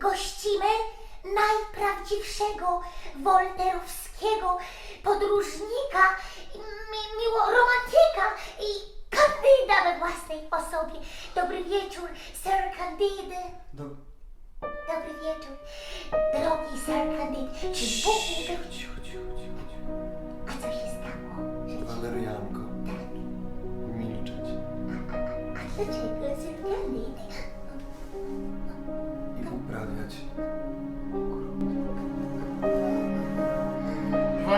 poprosimy najprawdziwszego wolterowskiego podróżnika, mi, miło romantyka i kandyda we własnej osobie. Dobry wieczór, Sir Candide. Do... Dobry wieczór, drogi Sir Candide. Czy Bóg mi. Cicho, cicho, cicho, cicho. A co się stało? Że... Walerianko, Tak. milczeć. A dlaczego, Sir Candide?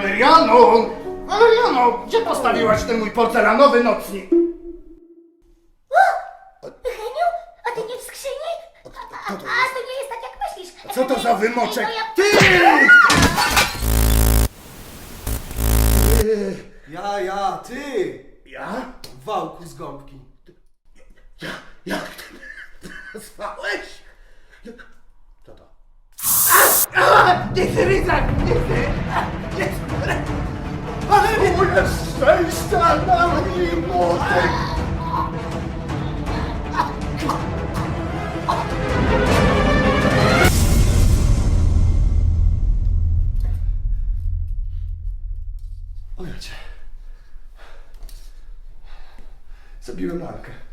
Waleriano! Waleriano! Gdzie postawiłaś ten mój porcelanowy nocnik? Heniu, a ty nie w skrzyni? A, a, a to nie jest tak, jak myślisz. Co to za wymoczek? Ej, no Ty! Ja, ja, ty! Ja? Wałku z gąbki. Ja? Jak ty mnie nazwałeś? Co to? A! A! Nie chcę widzę! Nie chcę! Moje szczęścia na mój młotek! Ojcze. Zabiłem Ankę.